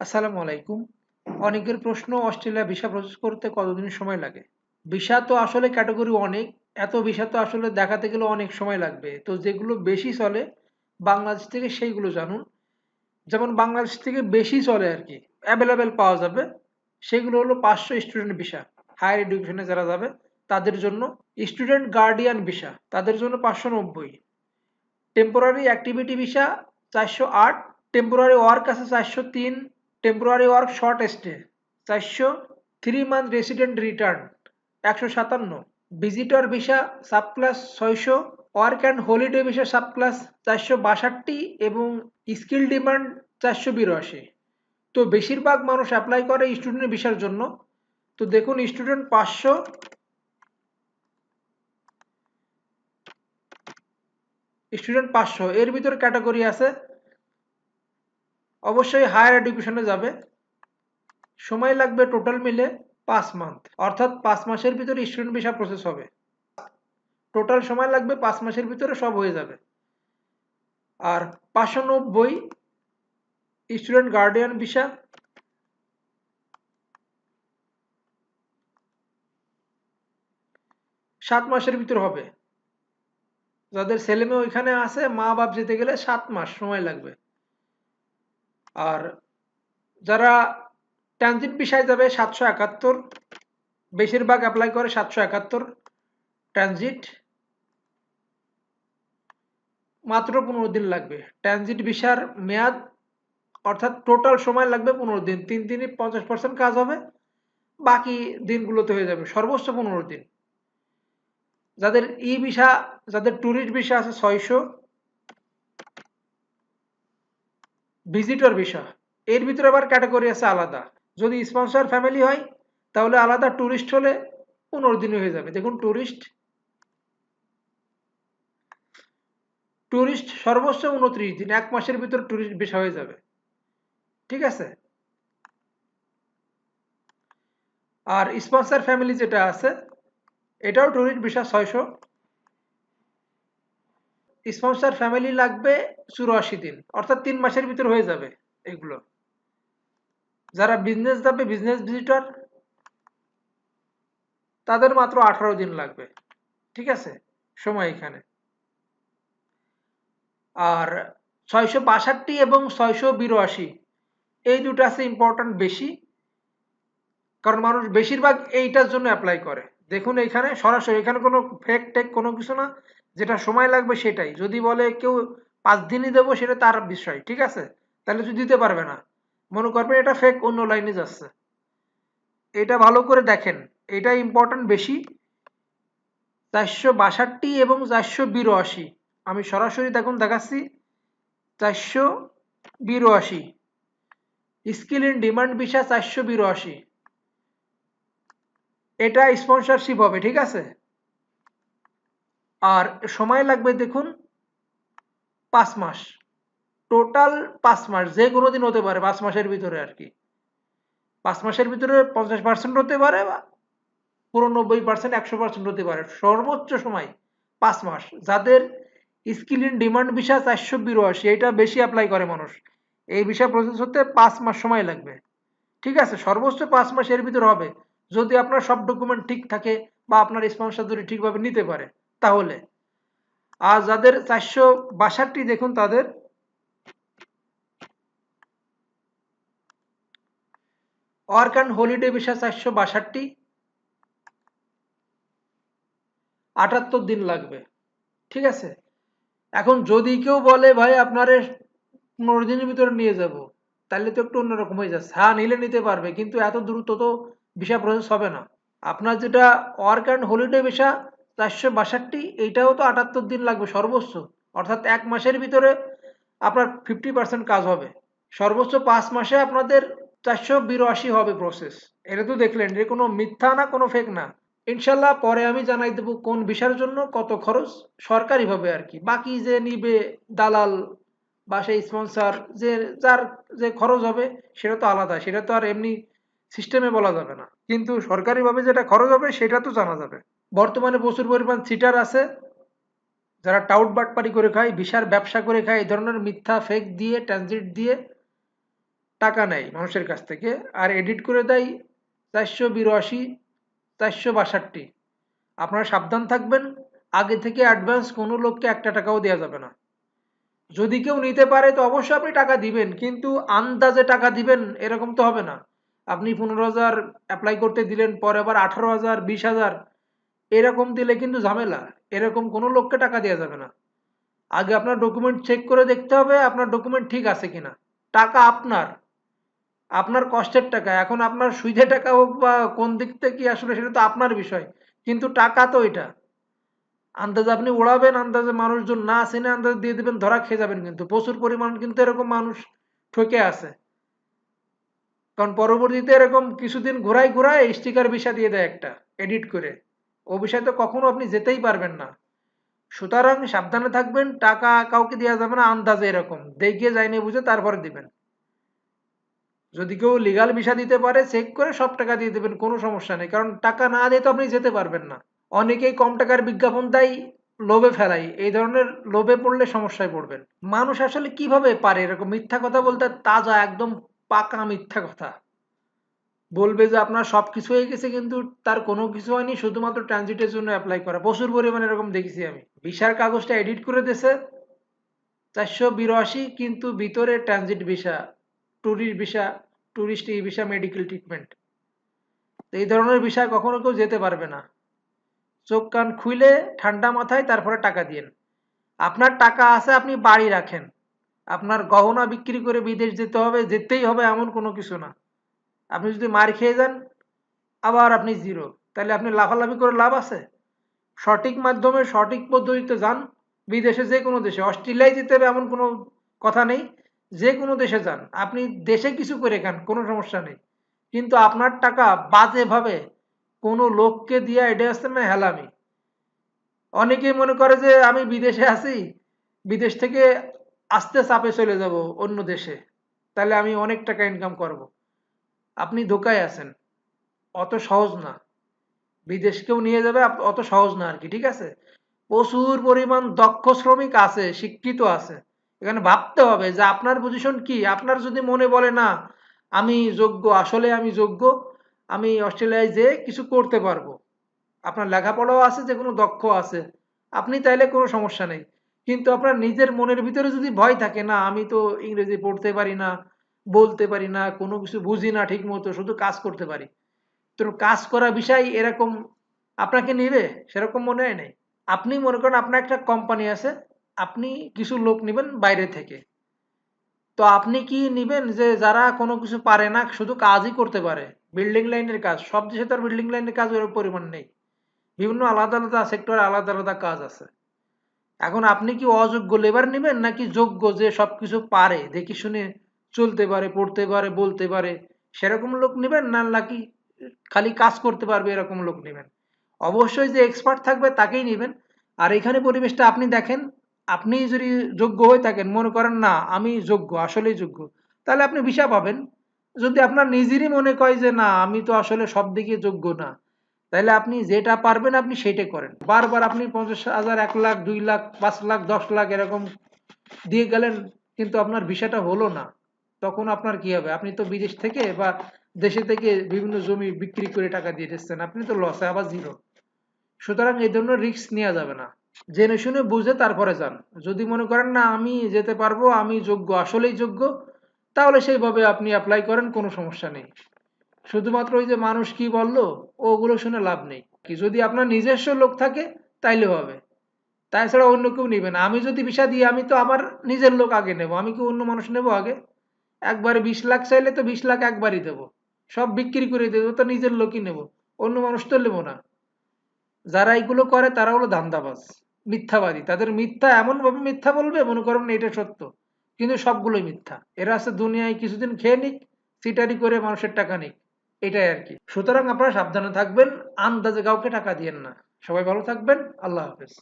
আসসালামু আলাইকুম। অনেকের প্রশ্ন, অস্ট্রেলিয়া ভিসা প্রসেস করতে কতদিন সময় লাগে? ভিসা তো আসলে ক্যাটাগরি অনেক, এত ভিসা তো আসলে দেখাতে গেলে অনেক সময় লাগবে। তো যেগুলো বেশি চলে, বাংলাদেশ থেকে সেইগুলো জানুন। যেমন বাংলাদেশ থেকে বেশি চলে আর কি অ্যাভেলেবেল পাওয়া যাবে। সেগুলো হলো পাঁচশো স্টুডেন্ট ভিসা হায়ার এডুকেশনে যারা যাবে, তাদের জন্য স্টুডেন্ট গার্ডিয়ান ভিসা, তাদের জন্য পাঁচশো নব্বই। টেম্পোরারি অ্যাক্টিভিটি ভিসা চারশো আট টেম্পোরারি ওয়ার্ক আছে চারশো তিন টেম্পোরারি ওয়ার্ক শর্ট স্টে চারশো থ্রি মান্থ রেসিডেন্ট রিটার্ন একশো সাতান্ন। ভিজিটর ভিসা সাব ক্লাস ছয়শো। Work and holiday visa subclass চারশো বাষট্টি এবং স্কিল ডিমান্ড চারশো বিরাশি। তো বেশিরভাগ মানুষ অ্যাপ্লাই করে স্টুডেন্ট ভিসার জন্য। তো দেখুন স্টুডেন্ট পাঁচশো। স্টুডেন্ট পাঁচশো। এর ভিতরে ক্যাটাগরি আছে অবশ্যই হায়ার এডুকেশনে যাবে। সময় লাগবে টোটাল মিলে পাঁচ মান্থ অর্থাৎ পাঁচ মাসের ভিতরে স্টুডেন্ট ভিসা প্রসেস হবে। টোটাল সময় লাগবে পাঁচ মাসের ভিতরে সব হয়ে যাবে। আর পাঁচশো নব্বই স্টুডেন্ট গার্ডিয়ান ভিসা সাত মাসের ভিতর হবে। যাদের ছেলে মেয়ে ওইখানে আছে মা বাপ যেতে গেলে সাত মাস সময় লাগবে। আর যারা ট্রানজিট বিষয় যাবে সাতশো একাত্তর, বেশিরভাগ অ্যাপ্লাই করে সাতশো একাত্তর ট্রানজিট। মাত্র পনেরো দিন লাগবে। ট্রানজিট ভিসার মেয়াদ, অর্থাৎ টোটাল সময় লাগবে পনেরো দিন। তিন দিনই পঞ্চাশ পার্সেন্ট কাজ হবে, বাকি দিনগুলোতে হয়ে যাবে সর্বোচ্চ পনেরো দিন। যাদের ই ভিসা, যাদের ট্যুরিস্ট ভিসা আছে ছয়শো ভিজিটর ভিসা এর ভিতরে আবার ক্যাটাগরি আছে আলাদা। যদি স্পন্সর ফ্যামিলি হয়, তাহলে আলাদা ট্যুরিস্ট হলে পনেরো দিনে হয়ে যাবে। দেখুন ট্যুরিস্ট ট্যুরিস্ট সর্বোচ্চ উনত্রিশ দিন। এক মাসের ভিতর ট্যুরিস্ট ভিসা হয়ে যাবে। ঠিক আছে? আর স্পন্সর ফ্যামিলি যেটা আছে, এটাও ট্যুরিস্ট ভিসা ছয়শো স্পন্সর ফ্যামিলি লাগবে চুরাশি দিন, অর্থাৎ তিন মাসের ভিতর হয়ে যাবে এগুলো। যারা বিজনেস যাবে বিজনেস ভিজিটর তাদের মাত্র আঠারো দিন লাগবে। ঠিক আছে? সময় এখানে। আর ছয়শো বাষট্টি এবং ছয়শো বিরাশি, এই দুটো আছে ইম্পর্টেন্ট বেশি, কারণ মানুষ বেশিরভাগ এইটার জন্য অ্যাপ্লাই করে। দেখুন এখানে সরাসরি, এখানে কোনো ফেক টেক কোনো কিছু না। যেটা সময় লাগবে সেটাই। যদি বলে কেউ পাঁচ দিনই দেবো, সেটা তার বিষয়, ঠিক আছে? তাহলে তুই দিতে পারবে না। মনে করবেন এটা ফেক অন্য লাইনে যাচ্ছে। এটা ভালো করে দেখেন। এটা ইম্পর্টেন্ট বেশি। চারশো বাষট্টি এবং চারশো বিরাশি। আমি সরাসরি দেখুন, দেখাচ্ছি। চারশো বিরাশি। স্কিল ইন ডিমান্ড ভিসা চারশো বিরাশি। এটা স্পন্সরশিপ হবে, ঠিক আছে? আর সময় লাগবে দেখুন পাঁচ মাস। টোটাল পাঁচ মাস, যে কোনো দিন হতে পারে, পাঁচ মাসের ভিতরে আর কি। পাঁচ মাসের ভিতরে পঞ্চাশ পার্সেন্ট হতে পারে বা পুরো নব্বই পার্সেন্ট একশো পার্সেন্ট হতে পারে। সর্বোচ্চ সময় পাঁচ মাস। যাদের স্কিল ইন ডিমান্ড ভিসা চারশো বিরাশি, এটা বেশি অ্যাপ্লাই করে মানুষ। এই ভিসা প্রসেস হতে পাঁচ মাস সময় লাগবে। ঠিক আছে? সর্বোচ্চ পাঁচ মাস এর ভিতরে হবে। যদি আপনার সব ডকুমেন্ট ঠিক থাকে বা আপনার স্পন্সর যদি ঠিকভাবে নিতে পারে। তাহলে। আর যাদের চারশো বাষট্টি, দেখুন তাদের। ওয়ার্ক অ্যান্ড হলিডে ভিসা চারশো বাষট্টি। আটাত্তর দিন লাগবে। ঠিক আছে? এখন যদি কেউ বলে, ভাই, আপনারে পনেরো দিনের ভিতরে নিয়ে যাব, তাহলে তো একটু অন্যরকম হয়ে যাচ্ছে। হ্যাঁ নিলে নিতে পারবে, কিন্তু এত দ্রুত তো ভিসা প্রসেস হবে না। আপনার যেটা ওয়ার্ক অ্যান্ড হলিডে ভিসা চারশো বাষট্টি, এইটাও তো আটাত্তর দিন লাগবে, সর্বোচ্চ। অর্থাৎ এক মাসের ভিতরে আপনার ফিফটি পার্সেন্ট কাজ হবে। সর্বোচ্চ পাঁচ মাসে আপনাদের চারশো বিরাশি হবে প্রসেস এটা তো দেখলেন যে কোনো মিথ্যা না, কোনো ফেক না। ইনশাল্লাহ পরে আমি জানাই দেবো কোন বিষয়ের জন্য, কত খরচ, সরকারিভাবে আর কি। বাকি যে নিবে দালাল বা সেই স্পন্সার যে যার যে খরচ হবে, সেটা তো আলাদা। সেটা তো আর এমনি সিস্টেমে বলা যাবে না। কিন্তু সরকারিভাবে যেটা খরচ হবে, সেটা তো জানা যাবে। বর্তমানে প্রচুর পরিমাণ সিটার আছে, যারা টাউট বাটপারি করে খায় বিশাল ব্যবসা করে খায়, এই ধরনের মিথ্যা ফেক দিয়ে ট্রানজিট দিয়ে টাকা নেয় মানুষের কাছ থেকে। আর এডিট করে দেয় চারশো বিরাশি, চারশো বাষট্টি। আপনারা সাবধান থাকবেন, আগে থেকে অ্যাডভান্স কোনো লোককে একটা টাকাও দেওয়া যাবে না। যদি কেউ নিতে পারে, তো অবশ্যই আপনি টাকা দিবেন, কিন্তু আন্দাজে টাকা দিবেন, এরকম তো হবে না। আপনি পনেরো হাজার অ্যাপ্লাই করতে দিলেন, পরে আবার আঠারো হাজার, বিশ হাজার, এরকম দিলে কিন্তু ঝামেলা। এরকম কোনো লোককে টাকা দেওয়া যাবে না। আগে আপনার ডকুমেন্ট চেক করে দেখতে হবে, আপনার ডকুমেন্ট ঠিক আছে কিনা। টাকা আপনার। আপনার কষ্টের টাকা। এখন আপনার সুইধে টাকা হোক বা কোন দিক থেকে আসলে সেটা তো আপনার বিষয়, কিন্তু টাকা তো এটা। আন্দাজে আপনি ওড়াবেন, আন্দাজে মানুষজন না আসেনে আন্দাজে দিয়ে দেবেন, ধরা খেয়ে যাবেন কিন্তু। প্রচুর পরিমাণ কিন্তু এরকম মানুষ ঠকে আছে। কারণ পরবর্তীতে এরকম কিছুদিন ঘোরাই ঘোরায় স্টিকার ভিসা দিয়ে দেয় একটা এডিট করে। ও বিষয়ে তো কখনো আপনি যেতেই পারবেন না। সুতরাং সাবধানে থাকবেন, টাকা কাউকে দেওয়া যাবে না, আন্দাজে এরকম। দেখিয়ে যায়নি বুঝে তারপরে দিবেন। যদি কেউ লিগাল ভিসা দিতে পারে চেক করে সব টাকা দিয়ে দেবেন, কোনো সমস্যা নেই। কারণ টাকা না দিয়ে তো আপনি যেতে পারবেন না। অনেকেই কম টাকার বিজ্ঞাপন দেয়, লোভে ফেলাই এই ধরনের লোভে পড়লে সমস্যায় পড়বেন। মানুষ আসলে কীভাবে পারে এরকম মিথ্যা কথা বলতে, তাজা একদম পাকা মিথ্যা কথা। বলবে যে আপনার সব কিছু হয়ে গেছে কিন্তু তার কোনো কিছু হয়নি, শুধুমাত্র ট্রানজিটের জন্য অ্যাপ্লাই করা। প্রচুর পরিমাণে এরকম দেখেছি আমি। ভিসার কাগজটা এডিট করে দিয়েছে, চারশো বিরাশি কিন্তু ভিতরে transit visa tourist visa tourist e visa medical treatment এই ধরনের বিষয় কখনো কেউ যেতে পারবে না। চোখ কান খুলে ঠান্ডা মাথায় তারপরে টাকা দিয়েন আপনার টাকা আছে, আপনি বাড়ি রাখেন। আপনার গহনা বিক্রি করে বিদেশ যেতে হবে, যেতেই হবে এমন কোনো কিছু না। আপনি যদি মার খেয়ে যান, আবার আপনি জিরো তাহলে আপনি লাফালাফি করে লাভ আছে? সঠিক মাধ্যমে, সঠিক পদ্ধতিতে যান। বিদেশে যে কোনো দেশে। অস্ট্রেলিয়ায় যেতে হবে এমন কোনো কথা নেই। যে কোনো দেশে যান। আপনি দেশে কিছু করে খান, কোনো সমস্যা নেই। কিন্তু আপনার টাকা বাজেভাবে কোনো লোককে দিয়ে এটা আসতে না হেলামি। অনেকেই মনে করে যে আমি বিদেশে আছি, বিদেশ থেকে আস্তে চাপে চলে যাব অন্য দেশে, তাহলে আমি অনেক টাকা ইনকাম করব। আপনি ধোকায় আছেন, অত সহজ না। বিদেশ কেউ নিয়ে যাবে অত সহজ না আর কি ঠিক আছে? প্রচুর পরিমাণ দক্ষ শ্রমিক আছে, শিক্ষিত আছে। এখানে ভাবতে হবে যে আপনার পজিশন কি? আপনার যদি মনে বলে, না, আমি যোগ্য, আসলে আমি যোগ্য, আমি অস্ট্রেলিয়ায় যেয়ে কিছু করতে পারব। আপনার লেখাপড়াও আছে যে কোনো দক্ষ আছে। আপনি তাইলে কোনো সমস্যা নেই। কিন্তু আপনার নিজের মনের ভিতরে যদি ভয় থাকে, না, আমি তো ইংরেজি পড়তে পারি না, বলতে পারি না, কোনো কিছু বুঝি না ঠিক মতো শুধু কাজ করতে পারি। তো কাজ করা বিষয় এরকম আপনাকে নেবে? সেরকম মনে হয় নাই। আপনি মনে করেন আপনার একটা কোম্পানি আছে, আপনি কিছু লোক নেবেন বাইরে থেকে। তো আপনি কি নিবেন যে যারা কোনো কিছু পারে না, শুধু কাজই করতে পারে? বিল্ডিং লাইনের কাজ, সব দেশে তো আর বিল্ডিং লাইনের কাজ ওর পরিমাণ নেই। বিভিন্ন আলাদা আলাদা সেক্টরে আলাদা আলাদা কাজ আছে। এখন আপনি কি অযোগ্য লেবার নেবেন নাকি যোগ্য যে সবকিছু পারে? দেখি শুনে চলতে পারে, পড়তে পারে, বলতে পারে। সেরকম লোক নেবেন না নাকি খালি কাজ করতে পারবে এরকম লোক নেবেন? অবশ্যই যে এক্সপার্ট থাকবে তাকেই নেবেন। আর এখানে পরিবেশটা আপনি দেখেন, আপনি যদি যোগ্য হয়ে থাকেন, মনে করেন না, আমি যোগ্য, আসলেই যোগ্য, তাহলে আপনি ভিসা পাবেন। যদি আপনার নিজেরই মনে কয় যে না, আমি তো আসলে সব দিকে যোগ্য না তাহলে আপনি যেটা পারবেন আপনি সেটাই করেন। বারবার আপনি পঞ্চাশ হাজার, এক লাখ, দুই লাখ, পাঁচ লাখ, দশ লাখ এরকম দিয়ে গেলেন, কিন্তু আপনার ভিসাটা হলো না। তখন আপনার কি হবে? আপনি তো বিদেশ থেকে বা দেশে থেকে বিভিন্ন জমি বিক্রি করে টাকা দিয়ে দিচ্ছেন আপনি তো লসে আবার জিরো সুতরাং এই ধরনের রিস্ক নেওয়া যাবে না। জেনে শুনে বুঝে তারপরে যান। যদি মনে করেন, না, আমি যেতে পারব, আমি যোগ্য, আসলেই যোগ্য, তাহলে সেইভাবে আপনি অ্যাপ্লাই করেন, কোনো সমস্যা নেই। শুধুমাত্র ওই যে মানুষ কি বলল, ওগুলো শুনে লাভ নেই। কি যদি আপনার নিজস্ব লোক থাকে, তাইলে হবে। তাছাড়া অন্য কেউ নিবে না। আমি যদি ভিসা দিই, আমি তো আমার নিজের লোক আগে নেব। আমি কি অন্য মানুষ নেব আগে? একবারে বিশ লাখ চাইলে তো বিশ লাখ একবারই দেবো। সব বিক্রি করে দেবো, তো নিজের লোকই নেব। অন্য মানুষ তো নেব না। যারা এগুলো করে, তারা হলো ধান্দাবাজ, মিথ্যাবাদী। তাদের মিথ্যা এমন ভাবে মিথ্যা বলবে, মনে করবেন এটা সত্য। কিন্তু সবগুলোই মিথ্যা। এরা আছে দুনিয়ায় কিছুদিন খেয়ে নিক, সিটারি করে মানুষের টাকা নিক। এটাই আর কি। সুতরাং আপনারা সাবধানে থাকবেন, আন্দাজে কাউকে টাকা দিয়েন না। সবাই ভালো থাকবেন, আল্লাহ হাফেজ।